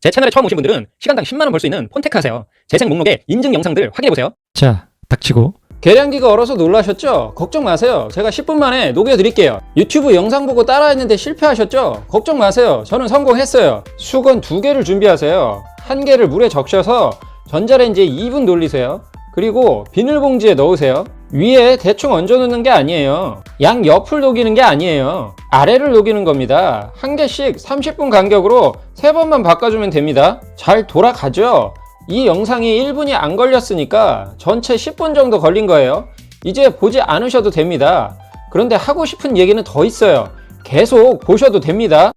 제 채널에 처음 오신 분들은 시간당 10만원 벌 수 있는 폰테크 하세요. 재생 목록에 인증 영상들 확인해보세요. 자, 닥치고. 계량기가 얼어서 놀라셨죠? 걱정 마세요. 제가 10분 만에 녹여드릴게요. 유튜브 영상 보고 따라했는데 실패하셨죠? 걱정 마세요. 저는 성공했어요. 수건 두 개를 준비하세요. 한 개를 물에 적셔서 전자레인지에 2분 돌리세요. 그리고 비닐봉지에 넣으세요. 위에 대충 얹어놓는 게 아니에요. 양 옆을 녹이는 게 아니에요. 아래를 녹이는 겁니다. 한 개씩 30분 간격으로 세 번만 바꿔주면 됩니다. 잘 돌아가죠? 이 영상이 1분이 안 걸렸으니까 전체 10분 정도 걸린 거예요. 이제 보지 않으셔도 됩니다. 그런데 하고 싶은 얘기는 더 있어요. 계속 보셔도 됩니다.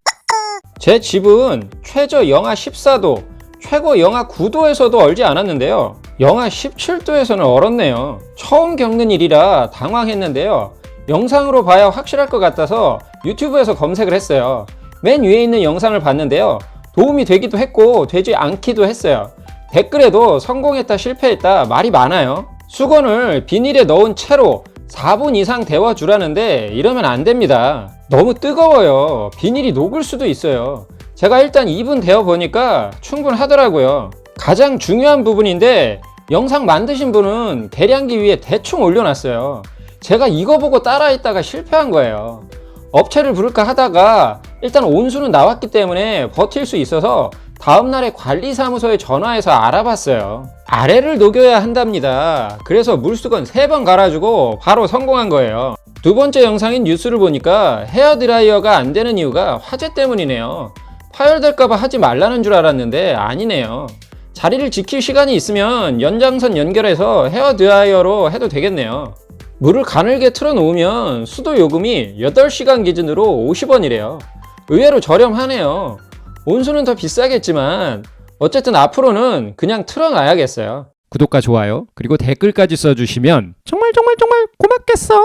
제 집은 최저 영하 14도, 최고 영하 9도에서도 얼지 않았는데요. 영하 17도에서는 얼었네요. 처음 겪는 일이라 당황했는데요. 영상으로 봐야 확실할 것 같아서 유튜브에서 검색을 했어요. 맨 위에 있는 영상을 봤는데요. 도움이 되기도 했고 되지 않기도 했어요. 댓글에도 성공했다 실패했다 말이 많아요. 수건을 비닐에 넣은 채로 4분 이상 데워주라는데 이러면 안 됩니다. 너무 뜨거워요. 비닐이 녹을 수도 있어요. 제가 일단 2분 데워보니까 충분하더라고요. 가장 중요한 부분인데 영상 만드신 분은 계량기 위에 대충 올려놨어요. 제가 이거 보고 따라했다가 실패한 거예요. 업체를 부를까 하다가 일단 온수는 나왔기 때문에 버틸 수 있어서 다음날에 관리사무소에 전화해서 알아봤어요. 아래를 녹여야 한답니다. 그래서 물수건 3번 갈아주고 바로 성공한 거예요. 두 번째 영상인 뉴스를 보니까 헤어드라이어가 안 되는 이유가 화재 때문이네요. 파열될까봐 하지 말라는 줄 알았는데 아니네요. 자리를 지킬 시간이 있으면 연장선 연결해서 헤어 드라이어로 해도 되겠네요. 물을 가늘게 틀어놓으면 수도 요금이 8시간 기준으로 50원이래요. 의외로 저렴하네요. 온수는 더 비싸겠지만 어쨌든 앞으로는 그냥 틀어놔야겠어요. 구독과 좋아요, 그리고 댓글까지 써주시면 정말 정말 정말 고맙겠어.